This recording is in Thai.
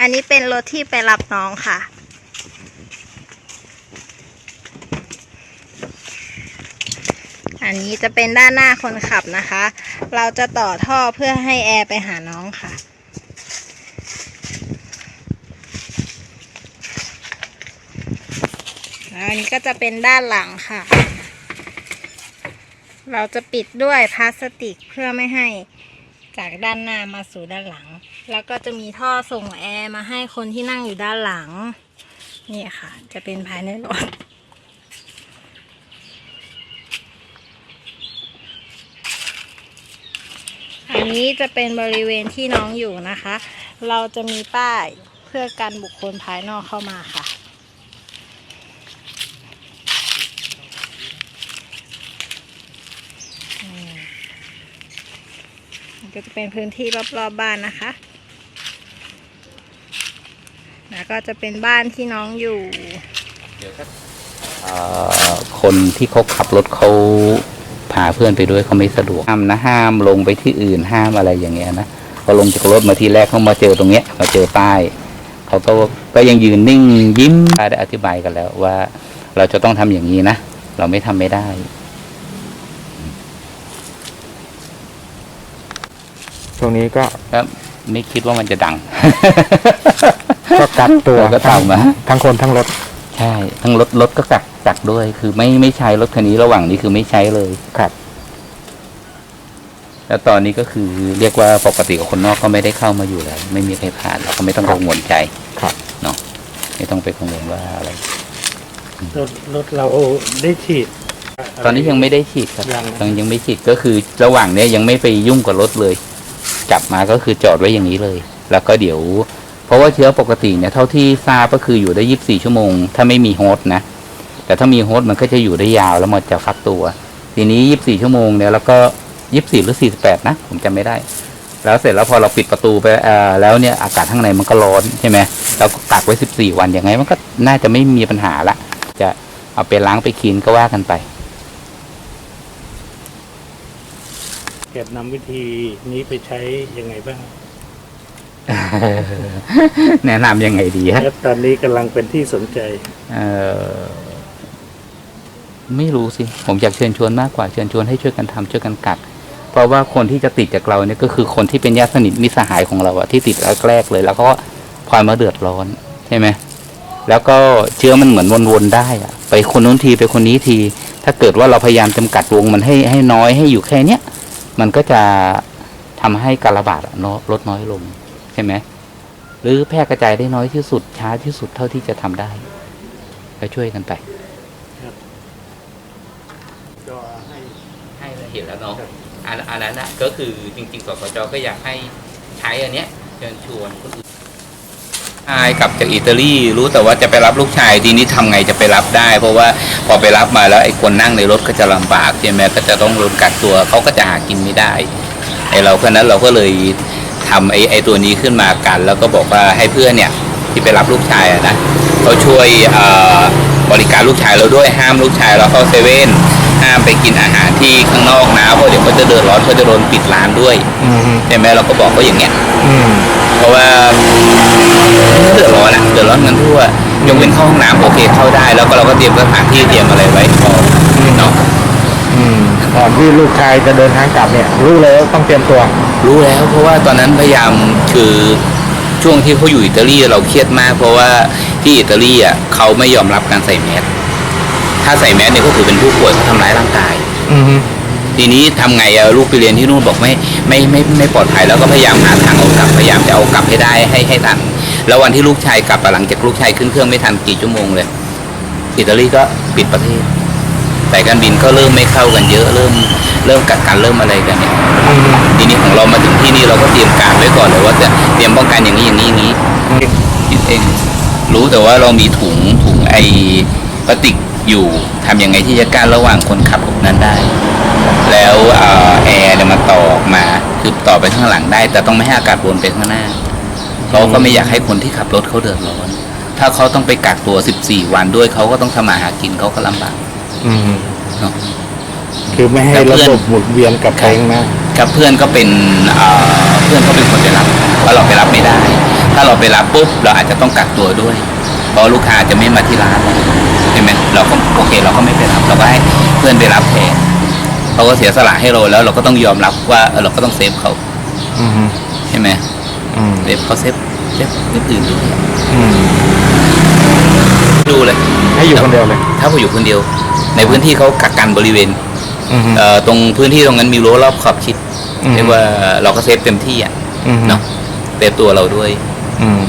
อันนี้เป็นรถที่ไปรับน้องค่ะ อันนี้จะเป็นด้านหน้าคนขับนะคะ เราจะต่อท่อเพื่อให้แอร์ไปหาน้องค่ะแล้วอันนี้ก็จะเป็นด้านหลังค่ะ เราจะปิดด้วยพลาสติกเพื่อไม่ให้ จากด้านหน้ามาสู่ด้านหลัง แล้วก็จะมีท่อส่งแอร์มาให้คนที่นั่งอยู่ด้านหลัง นี่ค่ะ จะเป็นภายในรถอันนี้จะเป็นบริเวณที่น้องอยู่นะคะ เราจะมีป้ายเพื่อกันบุคคลภายนอกเข้ามาค่ะ อืมมัน ก็จะเป็นพื้นที่รอบๆบบ้านนะคะ แล้วก็จะเป็นบ้านที่น้องอยู่เอ่อคนที่เขาขับรถเขาพาเพื่อนไปด้วยเขาไม่สะดวกห้ามนะห้ามลงไปที่อื่นห้ามอะไรอย่างเงี้ยนะพอลงจากรถมาทีแรกเขามาเจอตรงเนี้ยมาเจอป้ายเขาก็ก็ยังยืนนิ่งยิ้มได้อธิบายกันแล้วว่า เราจะต้องทำอย่างนี้นะ เราไม่ทำไม่ได้ ช่วงนี้ก็ก็ไม่คิดว่ามันจะดัง ก็กักตัวเราก็ทั้งทำนะทั้งคนทั้งรถ ใช่ ทั้งรถรถก็กักกักด้วย คือไม่ไม่ใช้รถคันนี้ระหว่างนี้คือไม่ใช้เลยครับ แล้วตอนนี้ก็คือเรียกว่าปกติกับคนนอกก็ไม่ได้เข้ามาอยู่แล้วไม่มีใครผ่านเราก็ไม่ต้องกังวลใจครับเนาะไม่ต้องไปกังวลว่าอะไรรถรถเราได้ฉีดตอนนี้ยังไม่ได้ฉีดครับยังยังยังไม่ฉีดก็คือระหว่างเนี้ยยังไม่ไปยุ่งกับรถเลย จับมาก็คือจอดไว้อย่างนี้เลย แล้วก็เดี๋ยว เพราะว่าเชื้อปกติเนี่ยเท่าที่ทราบก็คืออยู่ได้ยี่บสี่ชั่วโมง ถ้าไม่มีโฮสต์นะ แต่ถ้ามีโฮสต์มันก็จะอยู่ได้ยาวแล้วมันจะฟักตัว ทีนี้ยี่บสี่ชั่วโมงเนี่ยแล้วก็ยี่สี่หรือสี่สิบแปดนะผมจำไม่ได้ แล้วเสร็จแล้วพอเราปิดประตูไปแล้วเนี่ยอากาศข้างในมันก็ร้อนใช่ไหมเราก็กักไว้สิบสี่วันยังไงมันก็น่าจะไม่มีปัญหาละ จะเอาไปล้างไปคีนก็ว่ากันไป เก็บนำวิธีนี้ไปใช้ยังไงบ้าง แนะนำยังไงดีฮะแล้วตอนนี้กำลังเป็นที่สนใจเอ่อไม่รู้สิ ผมอยากเชิญชวนมากกว่า เชิญชวนให้ช่วยกันทำช่วยกันกัก เพราะว่าคนที่จะติดจากเราเนี่ยก็คือคนที่เป็นญาติสนิทมิตรสหายของเราอะที่ติดแรกๆเลย แล้วก็พลอยมาเดือดร้อนใช่ไหมแล้วก็เชื้อมันเหมือนวนๆได้อะไปคนนู้นทีไปคนนี้ที ถ้าเกิดว่าเราพยายามจำกัดวงมันให้ให้น้อยให้อยู่แค่เนี้ย มันก็จะทำให้การระบาดอะน้อยลดน้อยลงใช่ไหมหรือแพร่กระจายได้น้อยที่สุดช้าที่สุดเท่าที่จะทำได้ก็ช่วยกันไปก็ให้ให้เราเห็นแล้วเนาะอันอันนั้นอะก็คือจริงๆสสจก็อยากให้ใช้อันเนี้ยเชิญชวนคนอื่น ชายกลับจากอิตาลีรู้แต่ว่าจะไปรับลูกชายทีนี้ทำไงจะไปรับได้ เพราะว่าพอไปรับมาแล้วไอ้คนนั่งในรถก็จะลำบากใช่ไหมก็จะต้องโดนกักตัวเขาก็จะหากินไม่ได้ไอ้เราคนนั้นเราก็เลยทำไอ้ไอ้ตัวนี้ขึ้นมากัน แล้วก็บอกว่าให้เพื่อนเนี่ยที่ไปรับลูกชายอะนะเขาช่วยเอ่อบริการลูกชายเราด้วยห้ามลูกชายเราเข้าเซเว่นห้ามไปกินอาหารที่ข้างนอกนะเพราะเดี๋ยวเขาจะเดือดร้อนเขาจะโดนปิดร้านด้วยอืมใช่ไหมเราก็บอกเขาอย่างเงี้ยอืมเพราะว่า เดือดร้อนอะเดือดร้อนกันทั่วยกเว้นเข้าห้องน้ำโอเคเข้าได้ แล้วก็เราก็เตรียมสถานที่เตรียมอะไรไว้พอเนาะอืมก่อนที่ลูกชายจะเดินทางกลับเนี่ย รู้เลยว่าต้องเตรียมตัว รู้แล้วเพราะว่าตอนนั้นพยายามคือช่วงที่เขาอยู่อิตาลีเราเครียดมาก เพราะว่าที่อิตาลีอะเขาไม่ยอมรับการใส่แมสถ้าใส่แมสเนี่ยก็ถือเป็นผู้ป่วยเขาทำร้ายร่างกาย อืมทีนี้ทำไงอะลูกไปเรียนที่นู่นบอกไม่ไม่ไม่ไม่ปลอดภัยแล้วก็พยายามหาทางเอากลับพยายามจะเอากลับให้ได้ให้ให้ทัน แล้ววันที่ลูกชายกลับหลังจากลูกชายขึ้นเครื่องไม่ทันกี่ชั่วโมงเลย อิตาลีก็ปิดประเทศสายการบินก็เริ่มไม่เข้ากันเยอะเริ่มเริ่มกักกันเริ่มอะไรกันเนี่ยทีนี้ของเรามาถึงที่นี่เราก็เตรียมการไว้ก่อนเลยว่าจะเตรียมป้องกันอย่างนี้อย่างนี้อย่างนี้คิดเองรู้แต่ว่าเรามีถุงถุงไอพลาสติกอยู่ทำยังไงที่จะกั้นระหว่างคนขับกับนั้นได้ แล้วอแอร์เนี่ยมันต่อออกมาคือต่อไปข้างหลังได้ แต่ต้องไม่ให้อากาศวนไปข้างหน้า เขาก็ไม่อยากให้คนที่ขับรถเขาเดือดร้อน ถ้าเขาต้องไปกักตัว 14 วันด้วยเขาก็ต้องทำมาหากินเขาก็ลำบากอืมเนาะ คือไม่ให้แต่เพื่ระอนบบหมุนเวียนกับเพลงนะกับเพื่อนก็เป็นเอ่อเพื่อนก็เป็นคนไปรับเพราะเราไปรับไม่ได้ ถ้าเราไปรับปุ๊บเราอาจจะต้องกักตัวด้วย เพราะลูกค้าจะไม่มาที่ร้านเราใช่ไหมเราก็โอเคเราก็ไม่ไปรับเราก็ให้เพื่อนไปรับแทนเขาก็เสียสละให้เราแล้ว เราก็ต้องยอมรับว่าเออเราก็ต้องเซฟเขาอืม ใช่ไหม อืมเซฟเขาเซฟเซฟอื่นๆด้วยอืม ดูเลยให้อยู่คนเดียวเลย ถ้าผมอยู่คนเดียว ในพื้นที่เขากักกันบริเวณอืม เอ่อตรงพื้นที่ตรงนั้นมีรั้วรอบขอบชิดอืม เรียกว่าเราก็เซฟเต็มที่อะอืมเนาะเซฟตัวเราด้วย อืม